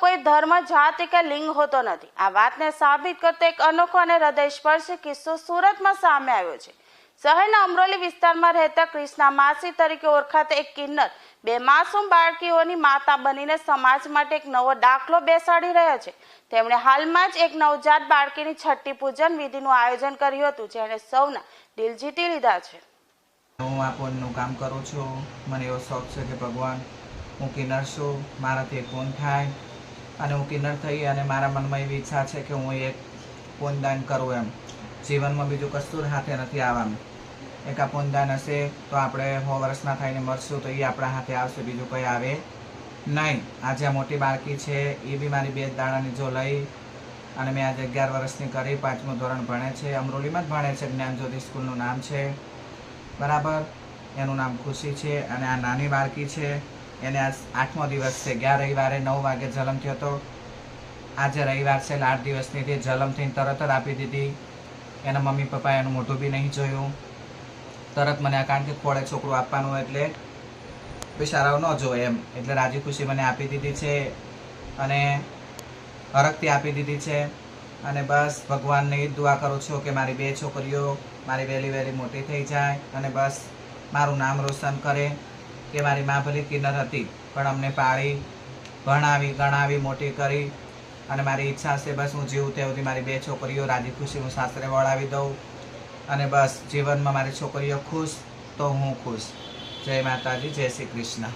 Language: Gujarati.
કોઈ ધર્મ, જાતિ કે લિંગ હોતો નથી. આ વાતને સાબિત કરતો એક અનોખો અને હૃદયસ્પર્શી કિસ્સો સુરતમાં સામે આવ્યો છે. શહેરના અમરોલી વિસ્તારમાં રહેતા ક્રિષ્ના માસી તરીકે ઓળખાતા એક કિન્નર, બે માસૂમ બાળકીઓની માતા બનીને સમાજ માટે એક નવો દાખલો બેસાડી રહ્યા છે. તેમણે હાલમાં જ એક નવજાત બાળકીની છઠ્ઠી પૂજન વિધિનું આયોજન કર્યું હતું, જેણે સૌના દિલ જીતી લીધા છે. હું આ કામ કરું છું. મને એવો શોખ છે કે ભગવાન હું કિન્નર છું, મારાથી એક ગુણ થાય અને હું કિન્નર થઈ અને મારા મનમાં એવી ઈચ્છા છે કે હું એક પૂનદાન કરું એમ. જીવનમાં બીજું કશું હાથે નથી આવવાનું. એક આ પૂનદાન હશે તો આપણે સો વર્ષના થઈને મરશું તો એ આપણા હાથે આવશે, બીજું કંઈ આવે નહીં. આજે આ મોટી બાળકી છે, એ બી મારી બે દાણાની જો લઈ અને મેં આજે અગિયાર વર્ષની કરી, પાંચમું ધોરણ ભણે છે, અમરોલીમાં જ ભણે છે, જ્ઞાનજ્યોતિ સ્કૂલનું નામ છે. બરાબર? એનું નામ ખુશી છે અને આ નાની બાળકી છે. એને આજ આઠમો દિવસ છે. ગયા રવિવારે નવ વાગે જલમ થયો હતો. આજે રવિવાર છે આઠ દિવસની તે જલમ થઈને તરત જ આપી દીધી. એના મમ્મી પપ્પાએ એનું મોઢું બી નહીં જોયું. તરત મને આ કારણ કે ખોળે છોકરું આપવાનું એટલે બિચારાઓ ન જોવે એમ. એટલે રાજી ખુશી મને આપી દીધી છે અને હરકતી આપી દીધી છે. અને બસ ભગવાનને એ દુઆ કરું છું કે મારી બે છોકરીઓ, મારી વહેલી વહેલી મોટી થઈ જાય અને બસ મારું નામ રોશન કરે. કે મારી મા ભલી કિન્નર હતી, પણ અમને પાળી, ભણાવી, ગણાવી, મોટી કરી અને મારી ઈચ્છા છે બસ હું જીવું તે સુધી મારી બે છોકરીઓ રાજી ખુશી હું સાસરે વળાવી દઉં અને બસ જીવનમાં મારી છોકરીઓ ખુશ તો હું ખુશ. જય માતાજી, જય શ્રી કૃષ્ણ.